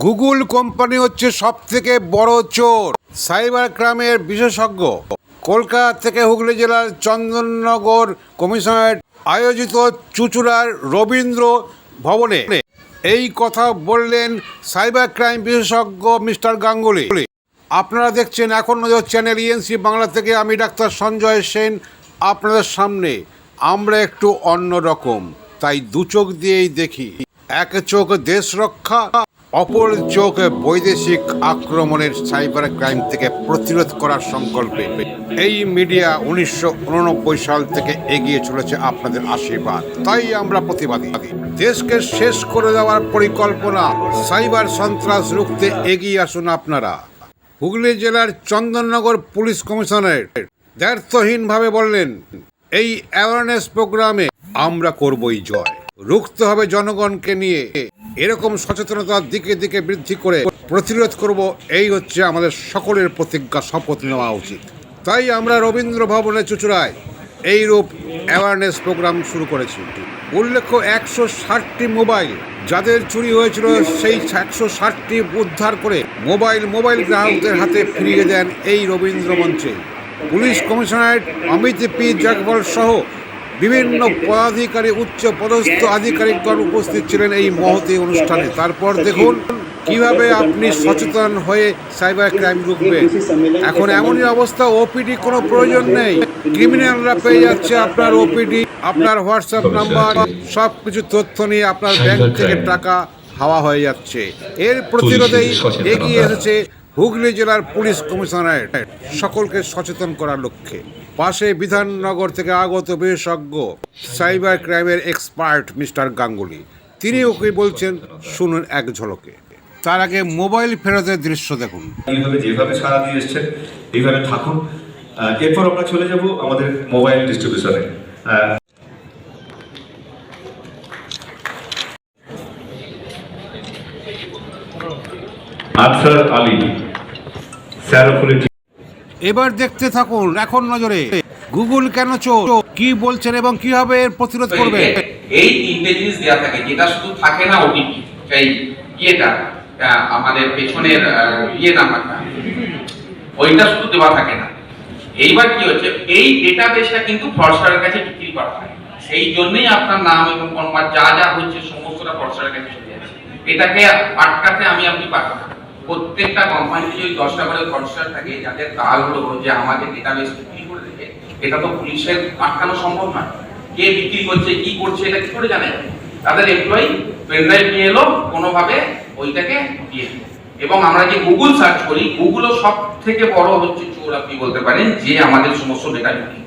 Google company হচ্ছে সব থেকে বড় চোর। সাইবার ক্রাইমের বিশেষজ্ঞ। কলকাতা থেকে হুগলি জেলার চন্দননগর কমিশনারেট আয়োজিত চুচুড়ার রবীন্দ্র ভবনে এই কথা বললেন সাইবার ক্রাইম বিশেষজ্ঞ মিস্টার গাঙ্গুলি। আপনারা দেখছেন এখন নজর চ্যানেল ইএনসি বাংলা থেকে, আমি ডাক্তার সঞ্জয় সেন আপনাদের সামনে। আমরা একটু অন্য রকম, তাই দু চোখ দিয়েই দেখি। এক চোখ দেশ রক্ষা অপর চোখ বৈদেশিক আক্রমণের সাইবার ক্রাইম থেকে প্রতিরোধ করার সংকল্পে এই মিডিয়া উনিশশো উননব্বই সাল থেকে এগিয়ে চলেছে আপনাদের আশীর্বাদ। তাই আমরা প্রতিবাদী। দেশকে শেষ করে দেওয়ার পরিকল্পনা, সাইবার সন্ত্রাস রুখতে এগিয়ে আসুন আপনারা। হুগলি জেলার চন্দননগর পুলিশ কমিশনারেট দ্ব্যর্থহীনভাবে বললেন, এই অ্যাওয়ারনেস প্রোগ্রামে আমরা করবই জয়। রুখতে হবে জনগণকে নিয়ে। এরকম সচেতনতার দিকে দিকে বৃদ্ধি করে প্রতিরোধ করব, এই হচ্ছে আমাদের সকলের প্রতিজ্ঞা, শপথ নেওয়া উচিত। তাই আমরা রবীন্দ্র ভবনে চুচুড়ায় এইরূপ অ্যাওয়ারনেস প্রোগ্রাম শুরু করেছি। উল্লেখ্য, একশো ষাটটি মোবাইল যাদের চুরি হয়েছিল, সেই একশো ষাটটি উদ্ধার করে মোবাইল মোবাইল গ্রাহকদের হাতে ফিরিয়ে দেন এই রবীন্দ্র মঞ্চে। Police commissionerate Amit P. জাগবল সহ বিভিন্ন পদাধিকারী উচ্চ পদস্থ আধিকারিকগণ উপস্থিত ছিলেন এই মহতি অনুষ্ঠানে। তারপর দেখুন কীভাবে আপনি সচেতন হয়ে সাইবার ক্রাইম রুখবেন এখন এমনই অবস্থা ওপিডি কোনো প্রয়োজন নেই। ক্রিমিনালরা পেয়ে যাচ্ছে আপনার ওপিডি আপনার হোয়াটসঅ্যাপ নাম্বার সব কিছু তথ্য নিয়ে আপনার ব্যাংক থেকে টাকা হাওয়া হয়ে যাচ্ছে। এর প্রতিরোধেই এগিয়ে এসেছে হুগলি জেলার পুলিশ কমিশনারেট। সকলকে সচেতন করার লক্ষ্যে। পাশে বিধাননগর থেকে আগত বিশেষজ্ঞ, সাইবার ক্রাইমের এক্সপার্ট মিস্টার গাঙ্গুলি। তিনি ওকে বলছেন, শুনুন এক ঝলকে। তার আগে মোবাইল ফেরতের দৃশ্য দেখুন। যেভাবে সারা দিয়ে এসছেন, এইভাবে থাকুন। এরপর আমরা চলে যাব আমাদের মোবাইল ডিস্ট্রিবিউশনে আনসার আলী স্যারফুলি এবার দেখতে থাকুন এখন নজরে। গুগল কেন চোর? কি বলছেন এবং কীভাবে এর প্রতিরোধ করবে? এই- তিনটে জিনিস দেওয়া থাকে যেটা শুধু থাকে না ওটিপি এই ইয়েটা আমাদের পেছনের ইয়ে নাম্বারটা ওইটা শুধু দেওয়া থাকে না। এইবার কি হচ্ছে এই ডেটাবেসটা কিন্তু ফরসারের কাছে বিক্রি করা হয়। সেই জন্যই আপনার নাম এবং কনভার্ট যা যা হচ্ছে সমস্তটা ফরসারের কাছে চলে যাচ্ছে। এটাকে আটকাতে আমি আপনি পারব না প্রত্যেকটা কোম্পানি যদি দশটা করে ফরসার থাকে যাদের কাল হলো যে আমাদের ডেটাবেস বিক্রি করে দেবে, এটা তো পুলিশের আটকানো সম্ভব নয়। কে বিক্রি করছে, কি করছে, এটা কি করে জানে? তাদের এমপ্লয়ি পেনড্রাইভ নিয়ে এলো, কোনোভাবে ওইটাকে দিয়ে এবং আমরা যে গুগল সার্চ করি গুগলও সব থেকে বড় হচ্ছে চোর আপনি বলতে পারেন, যে আমাদের সমস্ত ডেটা বিক্রি